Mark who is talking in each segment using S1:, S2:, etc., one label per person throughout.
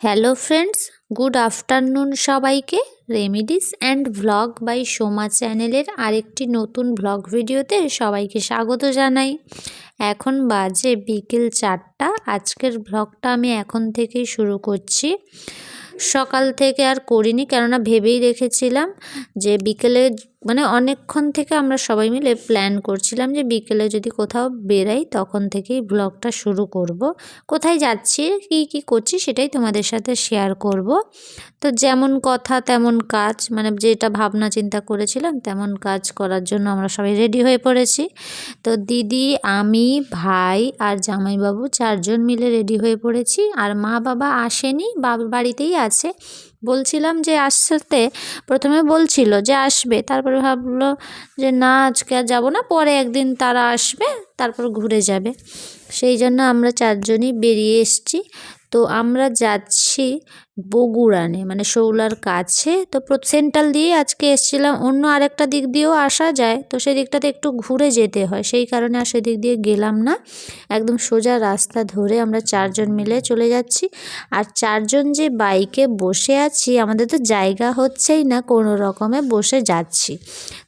S1: Hello friends good afternoon সবাইকে। Remedies and vlog by Soma চ্যানেলের আরেকটি নতুন ভ্লগ ভিডিওতে সবাইকে স্বাগত জানাই। এখন বাজে বিকেল চারটা। আজকের ভ্লগটা আমি এখন থেকেই শুরু করছি। সকাল থেকে আর করিনি, কেননা ভেবেই রেখেছিলাম যে বিকেলে মানে অনেকক্ষণ থেকে আমরা সবাই মিলে প্ল্যান করছিলাম যে বিকেলে যদি কোথাও বেরাই তখন থেকেই ব্লগটা শুরু করব। কোথায় যাচ্ছি, কি কি করছি সেটাই তোমাদের সাথে শেয়ার করব। তো যেমন কথা তেমন কাজ মানে যেটা ভাবনা চিন্তা করেছিলাম তেমন কাজ করার জন্য আমরা সবাই রেডি হয়ে পড়েছি তো দিদি, আমি, ভাই আর জামাইবাবু চারজন মিলে রেডি হয়ে পড়েছি আর মা বাবা আসেনি বাড়িতেই আছে বলছিলাম যে আসতে, প্রথমে বলছিল যে আসবে, তারপরে ভাবলো যে না, আজকে আর যাব না, পরে একদিন তারা আসবে, তারপর ঘুরে যাবে। সেই জন্য আমরা চারজনই বেরিয়ে এসছি। তো আমরা যাচ্ছি বগুড়ানে মানে শৌলার কাছে। তো সেন্ট্রাল দিয়ে আজকে এসছিলাম, অন্য আরেকটা দিক দিয়েও আসা যায়। তো সেই দিকটাতে একটু ঘুরে যেতে হয়, সেই কারণে আর সেদিক দিয়ে গেলাম না। একদম সোজা রাস্তা ধরে আমরা চারজন মিলে চলে যাচ্ছি। আর চারজন যে বাইকে বসে আছি, আমাদের তো জায়গা হচ্ছেই না, কোনো রকমে বসে যাচ্ছি।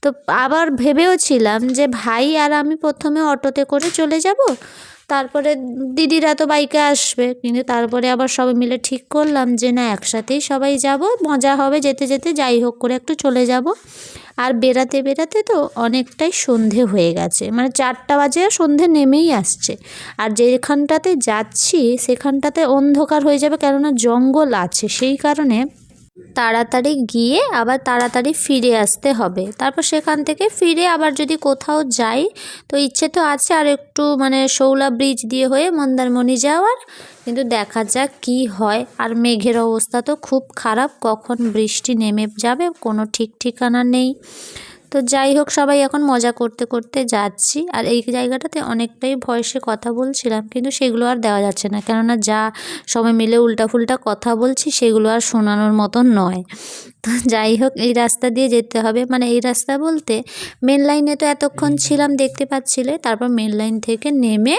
S1: তো আবার ভেবেও ছিলাম যে ভাই আর আমি প্রথমে অটোতে করে চলে যাব তারপরে দিদিরা তো বাইকে আসবে। কিন্তু তারপরে আবার সবাই মিলে ঠিক করলাম যে, না, একসাথেই সবাই যাব, মজা হবে, যেতে যেতে যাই হোক করে একটু চলে যাব। আর বেরাতে বেরাতে তো অনেকটাই সন্ধে হয়ে গেছে। মানে চারটা বাজে সন্ধে নেমেই আসছে। আর যেখানটাতে যাচ্ছি, সেখানটাতে অন্ধকার হয়ে যাবে, কেননা জঙ্গল আছে। সেই কারণে তাড়াতাড়ি গিয়ে আবার তাড়াতাড়ি ফিরে আসতে হবে। তারপর সেখান থেকে ফিরে আবার যদি কোথাও যাই, তো ইচ্ছে তো আছে আর একটু মানে শৌলা ব্রিজ দিয়ে হয়ে মন্দারমণি যাওয়ার। কিন্তু দেখা যাক কি হয়। আর মেঘের অবস্থা তো খুব খারাপ, কখন বৃষ্টি নেমে যাবে কোনো ঠিক ঠিকানা নেই। তো যাই হোক, সবাই এখন মজা করতে করতে যাচ্ছি। আর এই জায়গাটাতে অনেকটাই ভয়েসে কথা বলছিলাম, কিন্তু সেগুলো আর দেওয়া যাচ্ছে না। কেননা যা সবাই মিলে উল্টা ফুলটা কথা বলছি, সেগুলো আর শোনানোর মতন নয়। তো যাই হোক, এই রাস্তা দিয়ে যেতে হবে। মানে এই রাস্তা বলতে মেন লাইনে তো এতক্ষণ ছিলাম, দেখতে পাচ্ছিলে। তারপর মেন লাইন থেকে নেমে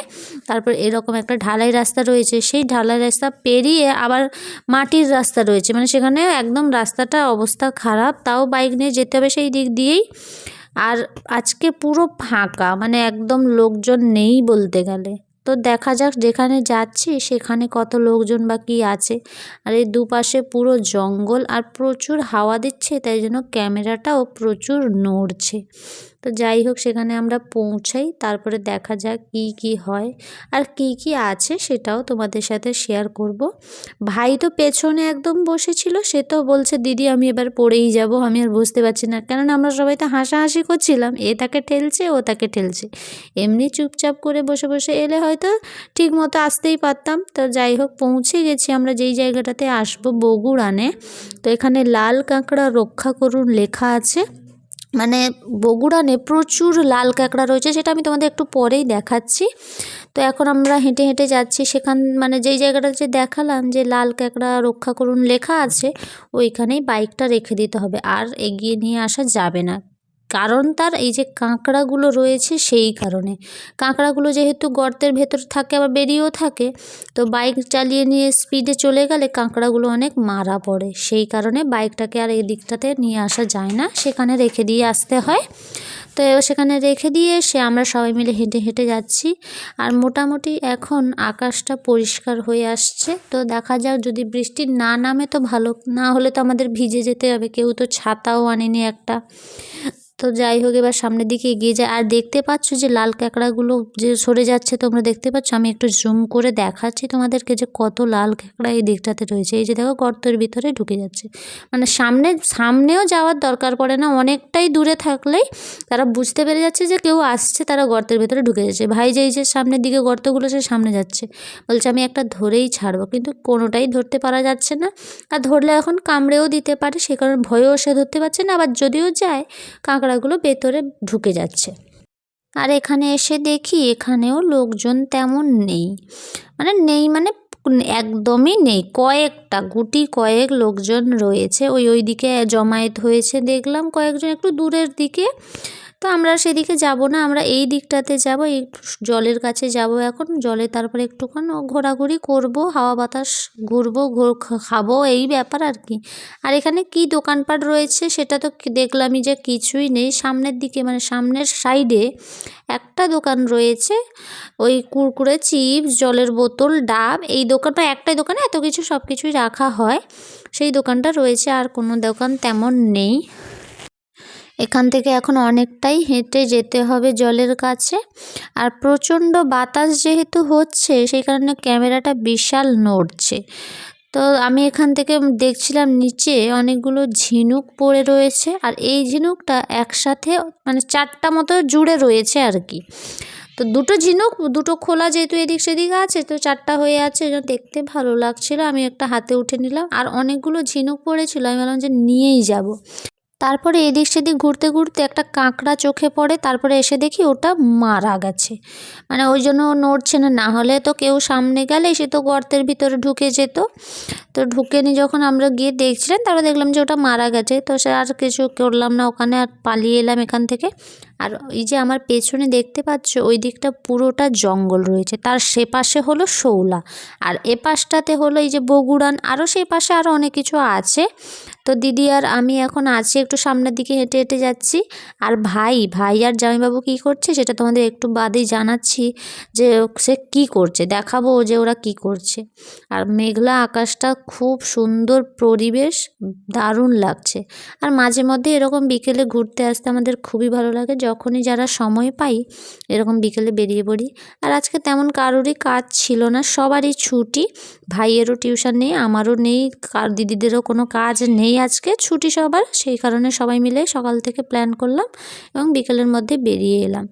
S1: তারপর এরকম একটা ঢালাই রাস্তা রয়েছে। সেই ঢালাই রাস্তা পেরিয়ে আবার মাটির রাস্তা রয়েছে। মানে সেখানে একদম রাস্তাটা অবস্থা খারাপ। তাও বাইক নিয়ে যেতে হবে সেই দিক দিয়েই। আর আজকে পুরো ফাঁকা। মানে একদম লোকজন নেই বলতে গেলে। তো দেখা যাক যেখানে যাচ্ছি, সেখানে কত লোকজন বা কী আছে। আর এই দুপাশে পুরো জঙ্গল আর প্রচুর হাওয়া দিচ্ছে, তাই জন্য ক্যামেরাটাও প্রচুর নড়ছে। তো যাই হোক, সেখানে আমরা পৌঁছাই। তারপরে দেখা যাক কি কি হয় আর কি কি আছে সেটাও তোমাদের সাথে শেয়ার করব। ভাই তো পেছনে একদম বসেছিল, সে তো বলছে, দিদি, আমি এবার পড়েই যাব। আমি আর বুঝতে পারছি না। কেননা আমরা সবাই তো হাসাহাসি করছিলাম। এ তাকে ঠেলছে, ও তাকে ঠেলছে। এমনি চুপচাপ করে বসে বসে এলে হয়তো ঠিক মতো আসতেই পারতাম। তো যাই হোক, পৌঁছে গেছি আমরা যেই জায়গাটাতে আসব, বগুড়ানে। তো এখানে লাল কাঁকড়া রক্ষা করুন লেখা আছে। মানে বগুড়ানে প্রচুর লাল কাঁকড়া রয়েছে, সেটা আমি তোমাদের একটু পরেই দেখাচ্ছি। তো এখন আমরা হেঁটে হেঁটে যাচ্ছি, সেখান মানে যেই জায়গাটা যে দেখালাম যে লাল কাঁকড়া রক্ষা করুন লেখা আছে, ওইখানেই বাইকটা রেখে দিতে হবে, আর এগিয়ে নিয়ে আসা যাবে না। কারণ তার এই যে কাঁকড়াগুলো রয়েছে সেই কারণে। কাঁকড়াগুলো যেহেতু গর্তের ভেতর থাকে, আবার বেরিয়েও থাকে, তো বাইক চালিয়ে নিয়ে স্পিডে চলে গেলে কাঁকড়াগুলো অনেক মারা পড়ে। সেই কারণে বাইকটাকে আর এই দিকটাতে নিয়ে আসা যায় না, সেখানে রেখে দিয়ে আসতে হয়। তো সেখানে রেখে দিয়ে এসে আমরা সবাই মিলে হেঁটে হেঁটে যাচ্ছি। আর মোটামুটি এখন আকাশটা পরিষ্কার হয়ে আসছে। তো দেখা যাক যদি বৃষ্টি না নামে তো ভালো, না হলে তো আমাদের ভিজে যেতে হবে। কেউ তো ছাতাও আনেনি একটা। তো যাই হোক, এবার সামনের দিকে এগিয়ে যায়। আর দেখতে পাচ্ছ যে লাল ক্যাঁকড়াগুলো যে সরে যাচ্ছে, তোমরা দেখতে পাচ্ছ? আমি একটু জুম করে দেখাচ্ছি তোমাদেরকে যে কত লাল ক্যাঁকড়া এই দিকটাতে রয়েছে। এই যে দেখো, গর্তের ভিতরে ঢুকে যাচ্ছে। মানে সামনে, সামনেও যাওয়ার দরকার পড়ে না, অনেকটাই দূরে থাকলেই তারা বুঝতে পেরে যাচ্ছে যে কেউ আসছে, তারা গর্তের ভিতরে ঢুকে যাচ্ছে। ভাই যেই যে সামনের দিকে গর্তগুলো, সে সামনে যাচ্ছে। বলছে, আমি একটা ধরেই ছাড়বো। কিন্তু কোনোটাই ধরতে পারা যাচ্ছে না। আর ধরলে এখন কামড়েও দিতে পারে, সে কারণে ভয়েও সে ধরতে পারছে না। আবার যদিও যায়, কাঁকড়া কাঁকড়াগুলো ভেতরে ঢুকে যাচ্ছে। আর এখানে এসে দেখি এখানেও লোকজন তেমন নেই। মানে নেই মানে একদমই নেই। কয়েকটা, গুটি কয়েক লোকজন রয়েছে। ওই ওই দিকে জমায়েত হয়েছে দেখলাম। কয়েকজন একটু দূরের দিকে তো আমরা সেদিকে যাব না, আমরা এই দিকটাতে যাব, এই জলের কাছে যাব এখন, জলে তারপরে একটুক্ষণ ঘোরাঘুরি করব, হাওয়া বাতাস ঘুরবো, ঘুর খাব, এই ব্যাপার আর কি। আর এখানে কি দোকানপাট রয়েছে সেটা তো দেখলামই যে কিছুই নেই। সামনের দিকে মানে সামনের সাইডে একটা দোকান রয়েছে, ওই কুরকুরে, চিপস, জলের বোতল, ডাব, এই দোকানটা একটাই দোকানে এত কিছু সব কিছুই রাখা হয়, সেই দোকানটা রয়েছে, আর কোনো দোকান তেমন নেই। এখান থেকে এখন অনেকটাই হেঁটে যেতে হবে জলের কাছে। আর প্রচণ্ড বাতাস যেহেতু হচ্ছে, সেই কারণে ক্যামেরাটা বিশাল নড়ছে। তো আমি এখান থেকে দেখছিলাম নিচে অনেকগুলো ঝিনুক পড়ে রয়েছে, আর এই ঝিনুকটা একসাথে মানে চারটা মতো জুড়ে রয়েছে আর কি। তো দুটো ঝিনুক, দুটো খোলা যেহেতু এদিক সেদিক আছে, তো চারটা হয়ে আছে দেখতে ভালো লাগছিল। আমি একটা হাতে উঠে নিলাম, আর অনেকগুলো ঝিনুক পড়েছিল, আমি ভাবলাম যে নিয়েই যাব। তারপরে এদিক সেদিক ঘুরতে ঘুরতে একটা কাঁকড়া চোখে পড়ে, তারপরে এসে দেখি ওটা মারা গেছে। মানে ওই জন্য ও নড়ছে না না হলে তো কেউ সামনে গেলে সে তো গর্তের ভিতরে ঢুকে যেত। তো ঢুকে নিয়ে যখন আমরা গিয়ে দেখছিলাম, তারপরে দেখলাম যে ওটা মারা গেছে। তো সে আর কিছু করলাম না, ওখানে আর পালিয়ে এলাম এখান থেকে। আর এই যে আমার পেছনে দেখতে পাচ্ছ, ওই দিকটা পুরোটা জঙ্গল রয়েছে। তার সে পাশে হলো শৌলা। আর এ পাশটাতে হলো এই যে বগুড়ান, আরও সেই পাশে আরও অনেক কিছু আছে। তো দিদি আর আমি এখন আছি একটু সামনের দিকে হেঁটে হেঁটে যাচ্ছি। আর ভাই ভাই আর জামাইবাবু কী করছে সেটা তোমাদের একটু বাদেই জানাচ্ছি যে সে কী করছে। দেখাবো যে ওরা কী করছে। আর মেঘলা আকাশটা খুব সুন্দর পরিবেশ, দারুণ লাগছে। আর মাঝে মধ্যে এরকম বিকেলে ঘুরতে আসতে আমাদের খুবই ভালো লাগে। যখনই যারা সময় পাই, এরকম বিকেলে বেরিয়ে পড়ি। আর আজকে তেমন কারোরই কাজ ছিল না, সবারই ছুটি। ভাইয়েরও টিউশন নেই, আমারও নেই, কার দিদিদেরও কোনো কাজ নেই আজকে, ছুটি সবার। সেই কারণে সবাই মিলে সকাল থেকে প্ল্যান করলাম এবং বিকেলের মধ্যে বেরিয়ে এলাম।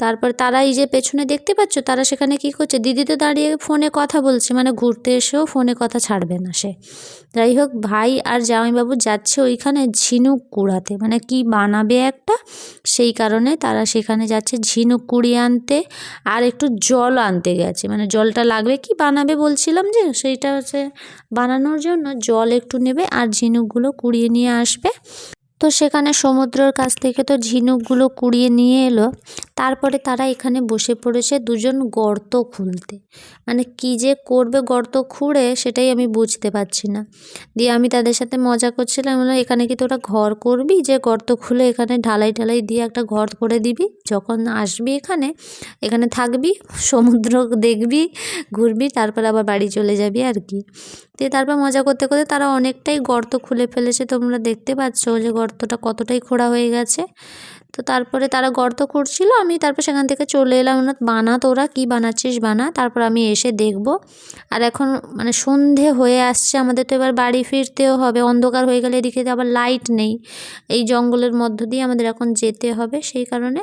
S1: তারপর তারা এই যে পেছনে দেখতে পাচ্ছ, তারা সেখানে কি করছে? দিদি তো দাঁড়িয়ে ফোনে কথা বলছে মানে ঘুরতে এসেও ফোনে কথা ছাড়বে না সে। যাই হোক, ভাই আর জামাইবাবু যাচ্ছে ওইখানে ঝিনুক কুড়াতে। মানে কি বানাবে একটা? সেই কারণে তারা সেখানে যাচ্ছে ঝিনুক কুড়িয়ে আনতে আর একটু জল আনতে গেছে। মানে জলটা লাগবে কি বানাবে বলছিলাম যে, সেইটা হচ্ছে বানানোর জন্য জল একটু নেবে আর ঝিনুকগুলো কুড়িয়ে নিয়ে আসবে। তো সেখানে সমুদ্রের কাছ থেকে তো ঝিনুকগুলো কুড়িয়ে নিয়ে এলো। তারপরে তারা এখানে বসে পড়েছে দুজন গর্ত খুলতে মানে কী যে করবে গর্ত খুঁড়ে সেটাই আমি বুঝতে পারছি না। দিয়ে আমি তাদের সাথে মজা করছিলাম বললাম, এখানে কি তোরা ঘর করবি? যে গর্ত খুলে এখানে ঢালাই ঢালাই দিয়ে একটা ঘর করে দিবি। যখন আসবি এখানে এখানে থাকবি, সমুদ্র দেখবি, ঘুরবি, তারপর আবার বাড়ি চলে যাবি আর কি। দিয়ে তারপর মজা করতে করতে তারা অনেকটাই গর্ত খুলে ফেলেছে। তোমরা দেখতে পাচ্ছ যে গর্তটা কতটাই খোঁড়া হয়ে গেছে তো তারপরে তারা গর্ত খুঁড়ছিল, আমি তারপর সেখান থেকে চলে এলাম। না বানা তোরা, কী বানাচ্ছিস? বানা। তারপর আমি এসে দেখব। আর এখন মানে সন্ধে হয়ে আসছে, আমাদের তো এবার বাড়ি ফিরতেও হবে। অন্ধকার হয়ে গেলে এদিকে আবার লাইট নেই। এই জঙ্গলের মধ্য দিয়ে আমাদের এখন যেতে হবে। সেই কারণে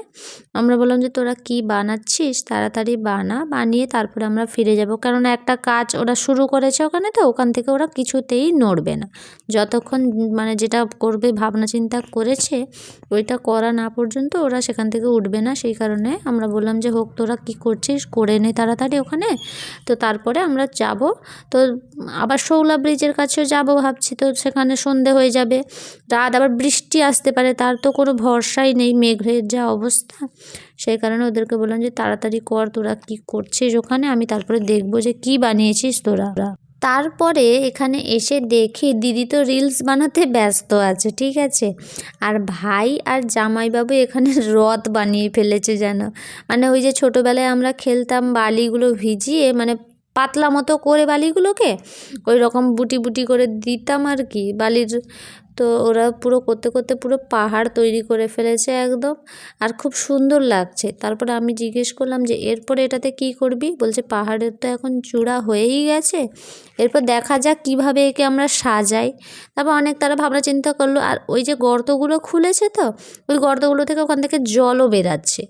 S1: আমরা বললাম যে, তোরা কি বানাচ্ছিস? তাড়াতাড়ি বানা। বানিয়ে তারপরে আমরা ফিরে যাব। কারণ একটা কাজ ওরা শুরু করেছে ওখানে তো, ওখান থেকে ওরা কিছুতেই নড়বে না। যতক্ষণ মানে যেটা করবে ভাবনা চিন্তা করেছে, ওইটা করা না পর্যন্ত ওরা সেখান থেকে উঠবে না, সেই কারণে আমরা বললাম যে, হোক, তোরা কী করছিস? করে নে তাড়াতাড়ি ওখানে। তো তারপরে আমরা যাব। তো আবার শৌলা ব্রিজের কাছেও যাব ভাবছি, তো সেখানে সন্ধে হয়ে যাবে। রাত আবার বৃষ্টি আসতে পারে, তার তো কোনো ভরসাই নেই মেঘের যা অবস্থা। সেই কারণে ওদেরকে বললাম যে, তাড়াতাড়ি কর, তোরা কী করছিস ওখানে? আমি তারপরে দেখব যে, কী বানিয়েছিস তোরা। তারপরে এখানে এসে দেখি দিদি তো রিলস বানাতে ব্যস্ত আছে, ঠিক আছে? আর ভাই আর জামাইবাবু এখানে রথ বানিয়ে ফেলেছে যেন। মানে ওই যে ছোটোবেলায় আমরা খেলতাম বালিগুলো ভিজিয়ে মানে পাতলা মতো করে বালিগুলোকে ওই রকম বুটি বুটি করে দিতাম আর কি। বালির তো ওরা পুরো করতে করতে পুরো পাহাড় তৈরি করে ফেলেছে একদম। আর খুব সুন্দর লাগছে। তারপরে আমি জিজ্ঞেস করলাম যে, এরপরে এটাতে কি করবি? বলছে, পাহাড়ের তো এখন চূড়া হয়েই গেছে। এরপর দেখা যাক কীভাবে একে আমরা সাজাই। তারপর অনেক তারা ভাবনা চিন্তা করল, আর ওই যে গর্তগুলো খুলেছে তো, ওই গর্তগুলো থেকে ওখান থেকে জলও বেরাচ্ছে।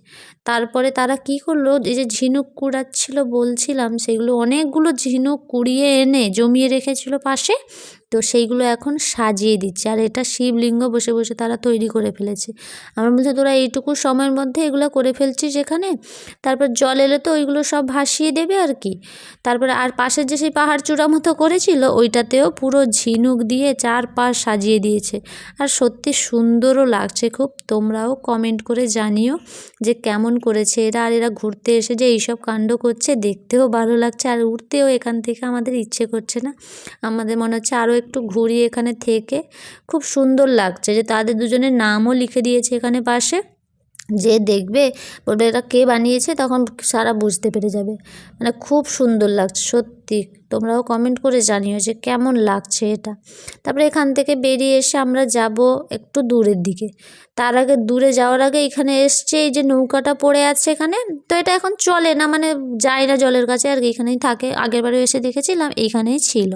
S1: তারপরে তারা কি করল, এই যে ঝিনুক কুড়াচ্ছিল বলছিলাম, সেগুলো অনেকগুলো ঝিনুক কুড়িয়ে এনে জমিয়ে রেখেছিল পাশে। তো সেইগুলো এখন সাজিয়ে দিচ্ছে। আর এটা শিবলিঙ্গ বসে বসে তারা তৈরি করে ফেলেছে। আমার বলছে, তোরা এইটুকু সময়ের মধ্যে এগুলো করে ফেলছিস এখানে তারপর জল এলে তো ওইগুলো সব ভাসিয়ে দেবে আর কি। তারপরে আর পাশের যে সেই পাহাড় চূড়া মতো করেছিল, ওইটাতেও পুরো ঝিনুক দিয়ে চারপাশ সাজিয়ে দিয়েছে। আর সত্যি সুন্দরও লাগছে খুব। তোমরাও কমেন্ট করে জানিও যে কেমন করেছে এরা। আর এরা ঘুরতে এসে যে এইসব কাণ্ড করছে, দেখতেও ভালো লাগছে। আর উঠতেও এখান থেকে আমাদের ইচ্ছে করছে না। আমাদের মনে হচ্ছে আরও একটু ঘুরি এখানে থেকে। খুব সুন্দর লাগছে যে তাদের দুজনের নামও লিখে দিয়েছে এখানে পাশে। যে দেখবে, বলবে এটা কে বানিয়েছে, তখন সারা বুঝতে পেরে যাবে। মানে খুব সুন্দর লাগছে, সত্যি। তোমরাও কমেন্ট করে জানিও যে কেমন লাগছে এটা। তারপরে এখান থেকে বেরিয়ে এসে আমরা যাব একটু দূরের দিকে। তার আগে দূরে যাওয়ার আগে এখানে এসছে এই যে নৌকাটা পড়ে আছে এখানে। তো এটা এখন চলে না মানে যায় না জলের কাছে, আর কি এখানেই থাকে। আগেরবারে এসে দেখেছিলাম, এইখানেই ছিল।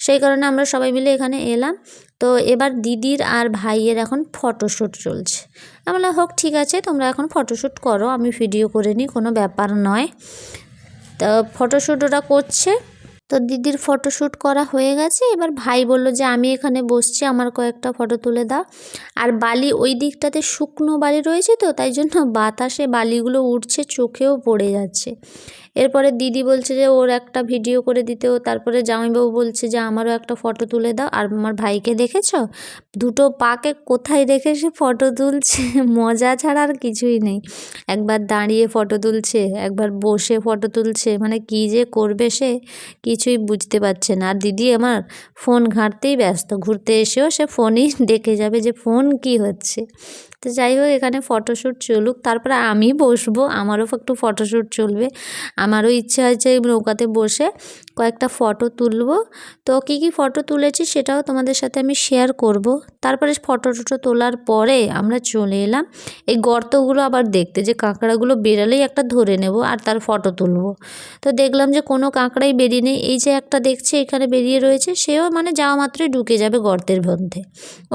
S1: সেই কারণে আমরা সবাই মিলে এখানে এলাম। তো এবার দিদির আর ভাইয়ের এখন ফটোশ্যুট চলছে। আমি বললাম, হোক, ঠিক আছে, তোমরা এখন ফটোশ্যুট করো, আমি ভিডিও করে নিই, কোনো ব্যাপার নয়। তো ফটোশ্যুট ওরা করছে। তো দিদির ফটোশ্যুট করা হয়ে গেছে। এবার ভাই বলল যে, আমি এখানে বসছি, আমার কয়েকটা ফটো তুলে দাও। আর বালি ওই দিকটাতে শুকনো বালি রয়েছে তো, তাই জন্য বাতাসে বালিগুলো উঠছে চোখেও পড়ে যাচ্ছে। এরপরে দিদি বলছে যে, ওর একটা ভিডিও করে দিতেও তারপরে জামাইবাবু বলছে যে, আমারও একটা ফটো তুলে দাও। আর আমার ভাইকে দেখেছ? দুটো পাকে কোথায় রেখে সে ফটো তুলছে? মজা ছাড়া আর কিছুই নেই। একবার দাঁড়িয়ে ফটো তুলছে, একবার বসে ফটো তুলছে মানে কী যে করবে সে কিছুই বুঝতে পারছে না। আর দিদি আমার ফোন ঘাঁটতেই ব্যস্ত। ঘুরতে এসেও সে ফোনই দেখে যাবে যে ফোন কি হচ্ছে? তো যাই হোক, এখানে ফটোশ্যুট চলুক। তারপরে আমি বসবো, আমারও একটু ফটোশ্যুট চলবে। আমারও ইচ্ছে হয়েছে নৌকাতে বসে কয়েকটা ফটো তুলবো। তো কী কী ফটো তুলেছি সেটাও তোমাদের সাথে আমি শেয়ার করব। তারপরে ফটো টটো তোলার পরে আমরা চলে এলাম। এই গর্তগুলো আবার দেখতে যে কাঁকড়াগুলো বেরালেই একটা ধরে নেব আর তার ফটো তুলব। তো দেখলাম যে কোনো কাঁকড়াই বেরিয়ে নেই। এই যে একটা দেখছে এখানে বেরিয়ে রয়েছে, সেও মানে যাওয়া মাত্রই ঢুকে যাবে গর্তের মধ্যে।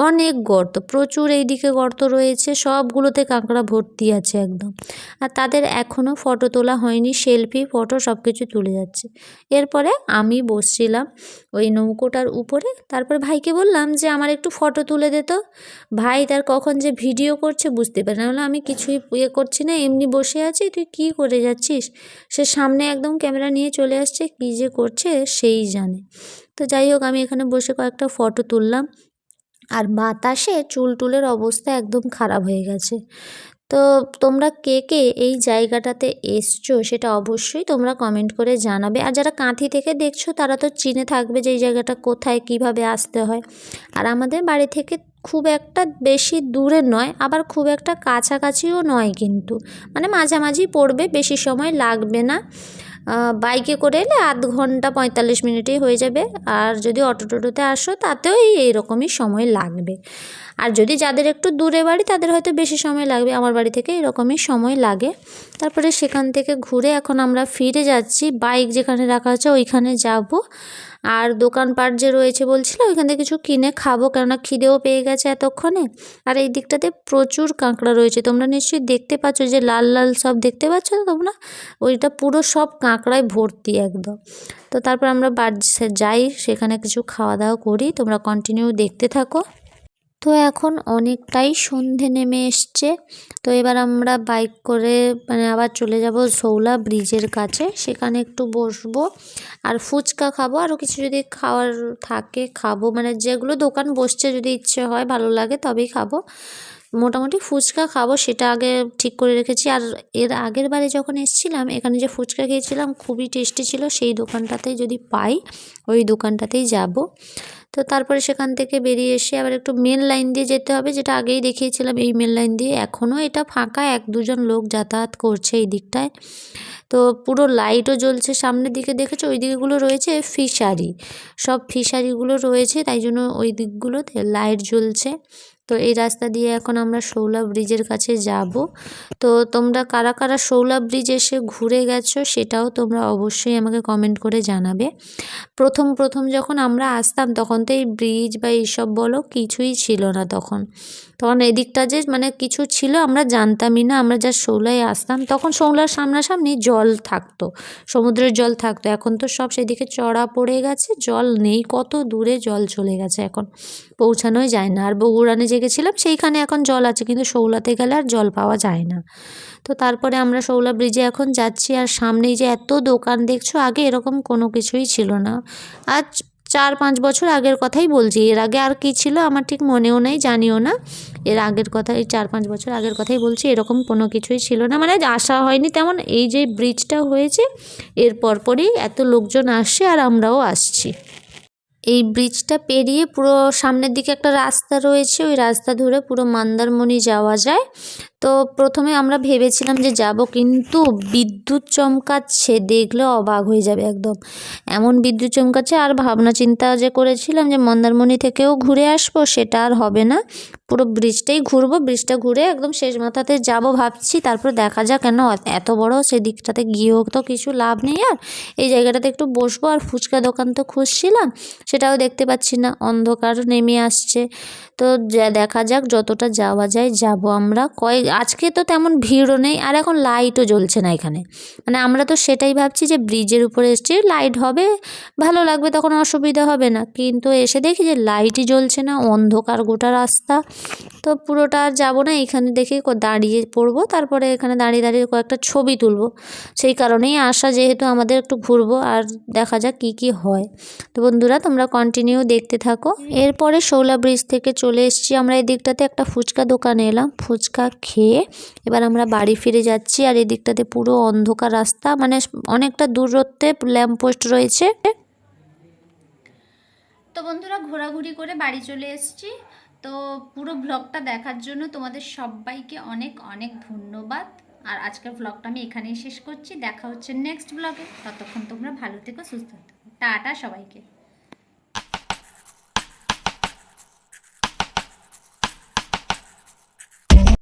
S1: অনেক গর্ত, প্রচুর এইদিকে গর্ত রয়েছে সবগুলোতে কাঁকড়া ভর্তি আছে একদম। আর তাদের এখনও ফটো তোলা হয়নি, সেলফি, ফটো সব কিছু তুলে যাচ্ছে। এরপরে আমি বসছিলাম ওই নৌকোটার উপরে, তারপর ভাইকে বললাম যে, আমার একটু ফটো তুলে দে তো। ভাই তার কখন যে ভিডিও করছে বুঝতে পারে না। আমি কিছুই ইয়ে করছি না, এমনি বসে আছি, তুই কী করে যাচ্ছিস? সে সামনে একদম ক্যামেরা নিয়ে চলে আসছে, কী যে করছে সেই জানে। তো যাই হোক, আমি এখানে বসে কয়েকটা ফটো তুললাম। আর বাতাসে চুল টুলের অবস্থা একদম খারাপ হয়ে গেছে। তো তোমরা কে কে এই জায়গাটাতে এসছো সেটা অবশ্যই তোমরা কমেন্ট করে জানাবে। আর যারা কাঁথি থেকে দেখছ তারা তো চিনে থাকবে যে এই জায়গাটা কোথায়, কীভাবে আসতে হয়। আর আমাদের বাড়ি থেকে খুব একটা বেশি দূরে নয়, আবার খুব একটা কাছাকাছিও নয় কিন্তু। মানে মাঝামাঝি পড়বে, বেশি সময় লাগবে না। বাইকে করে এলে আধ ঘণ্টা পঁয়তাল্লিশ মিনিটেই হয়ে যাবে। আর যদি অটো টোটোতে আসো, তাতেও এই, এইরকমই সময় লাগবে। আর যদি যাদের একটু দূরে বাড়ি, তাদের হয়তো বেশি সময় লাগবে। আমার বাড়ি থেকে এরকমই সময় লাগে। তারপরে সেখান থেকে ঘুরে এখন আমরা ফিরে যাচ্ছি। বাইক যেখানে রাখা আছে, ওইখানে যাব। আর দোকানপাট যে রয়েছে বলছিল, ওইখান থেকে কিছু কিনে খাব, কেননা খিদেও পেয়ে গেছে এতক্ষণে। আর এই দিকটাতে প্রচুর কাঁকড়া রয়েছে। তোমরা নিশ্চয়ই দেখতে পাচ্ছ যে লাল লাল সব দেখতে পাচ্ছ তোমরা? ওইটা পুরো সব কাঁকড়ায় ভর্তি একদম। তো তারপর আমরা বাড়ি যাই, সেখানে কিছু খাওয়া দাওয়া করি। তোমরা কন্টিনিউ দেখতে থাকো। তো এখন অনেকটাই সন্ধে নেমে এসছে। তো এবার আমরা বাইক করে মানে আবার চলে যাব শৌলা ব্রিজের কাছে। সেখানে একটু বসবো আর ফুচকা খাব। আরও কিছু যদি খাওয়ার থাকে খাব। মানে যেগুলো দোকান বসছে যদি ইচ্ছে হয়, ভালো লাগে তবেই খাব। মোটামুটি ফুচকা খাব, সেটা আগে ঠিক করে রেখেছি। আর এর আগের বারে যখন এসেছিলাম, এখানে যে ফুচকা খেয়েছিলাম, খুবই টেস্টি ছিল। সেই দোকানটাতেই যদি পাই, ওই দোকানটাতেই যাব। তো তারপরে সেখান থেকে বেরিয়ে এসে আবার একটু মেন লাইন দিয়ে যেতে হবে, যেটা আগেই দেখিয়েছিলাম এই মেন লাইন দিয়ে। এখনও এটা ফাঁকা, এক দুজন লোক যাতায়াত করছে এই দিকটায়। তো পুরো লাইটও জ্বলছে সামনের দিকে দেখেছ? ওই দিকগুলো রয়েছে ফিশারি সব ফিশারিগুলো রয়েছে, তাই জন্য ওই দিকগুলোতে লাইট জ্বলছে। তো এই রাস্তা দিয়ে এখন আমরা শৌলা ব্রিজের কাছে যাব। তো তোমরা কারা কারা শৌলা ব্রিজ এসে ঘুরে গেছো সেটাও তোমরা অবশ্যই আমাকে কমেন্ট করে জানাবে। প্রথম প্রথম যখন আমরা আসতাম তখন তো এই ব্রিজ বা এইসব বলো কিছুই ছিল না তখন। তখন এদিকটা যে মানে কিছু ছিল আমরা জানতামই না, আমরা যা শৌলায় আসতাম। তখন শৌলার সামনাসামনি জল থাকতো, সমুদ্রের জল থাকতো। এখন তো সব সেদিকে চড়া পড়ে গেছে, জল নেই, কত দূরে জল চলে গেছে এখন, পৌঁছানোই যায় না। আর বগুড়ানে যে গেছিলাম সেইখানে এখন জল আছে, কিন্তু শৌলাতে গেলে আর জল পাওয়া যায় না। তো তারপরে আমরা শৌলা ব্রিজে এখন যাচ্ছি, আর সামনেই যে এত দোকান দেখছ, আগে এরকম কোনো কিছুই ছিল না। আজ চার পাঁচ বছর আগের কথাই বলছি। এর আগে আর কি ছিল আমার ঠিক মনেও নেই, জানিও না। এর আগের কথা এই চার পাঁচ বছর আগের কথাই বলছি, এরকম কোনো কিছুই ছিল না। মানে আসা হয়নি তেমন, এই যে ব্রিজটা হয়েছে, এর পরপরই এত লোকজন আসছে আর আমরাও আসছি। এই ব্রিজটা পেরিয়ে পুরো সামনের দিকে একটা রাস্তা রয়েছে। ওই রাস্তা ধরে পুরো মন্দারমণি যাওয়া যায়। তো প্রথমে আমরা ভেবেছিলাম যে যাব, কিন্তু বিদ্যুৎ চমকাচ্ছে, দেখলে অবাক হয়ে যাবে একদম। এমন বিদ্যুৎ চমকাচ্ছে, আর ভাবনা চিন্তা যে করেছিলাম যে মন্দারমণি থেকেও ঘুরে আসব, সেটা আর হবে না। পুরো ব্রিজটাই ঘুরবো ব্রিজটা ঘুরে একদম শেষ মাথাতে যাব ভাবছি। তারপর দেখা যাক কেন এত বড়, সেদিকটাতে গিয়েও তো কিছু লাভ নেই আর। এই জায়গাটাতে একটু বসবো, আর ফুচকা দোকান তো খুঁজছিলাম। সেটাও দেখতে পাচ্ছি না, অন্ধকার নেমে আসছে। তো দেখা যাক যতটা যাওয়া যায় যাব আমরা। কয়েক আজকে তো তেমন ভিড়ও নেই আর এখন লাইটও জ্বলছে না এখানে। মানে আমরা তো সেটাই ভাবছি যে ব্রিজের উপরে এসছি লাইট হবে, ভালো লাগবে তখন অসুবিধা হবে না। কিন্তু এসে দেখি যে লাইটই জ্বলছে না, অন্ধকার গোটা রাস্তা। তো পুরোটা আর যাব না, এখানে দেখে দাঁড়িয়ে পড়ব, তারপরে এখানে দাঁড়িয়ে দাঁড়িয়ে কয়েকটা ছবি তুলবো। সেই কারণেই আসা যেহেতু আমাদের একটু ঘুরবো, আর দেখা যাক কী কী হয়। তো বন্ধুরা তোমরা কন্টিনিউ দেখতে থাকো। এরপরে শৌলা ব্রিজ থেকে চলে এসেছি। আমরা এই দিকটাতে একটা ফুচকা দোকানে এলাম। ফুচকা খেয়ে এবার আমরা বাড়ি ফিরে যাচ্ছি আর এই দিকটাতে পুরো অন্ধকার রাস্তা। মানে অনেকটা দূরত্বে ল্যাম্পপোস্ট রয়েছে।
S2: তো বন্ধুরা, ঘোরাঘুরি করে বাড়ি চলে এসেছি। তো পুরো ব্লগটা দেখার জন্য তোমাদের সবাইকে অনেক অনেক ধন্যবাদ। আর আজকের ব্লগটা আমি এখানেই শেষ করছি। দেখা হচ্ছে নেক্সট ব্লগে ততক্ষণ তোমরা ভালো থেকো, সুস্থ থেকো। টাটা সবাইকে।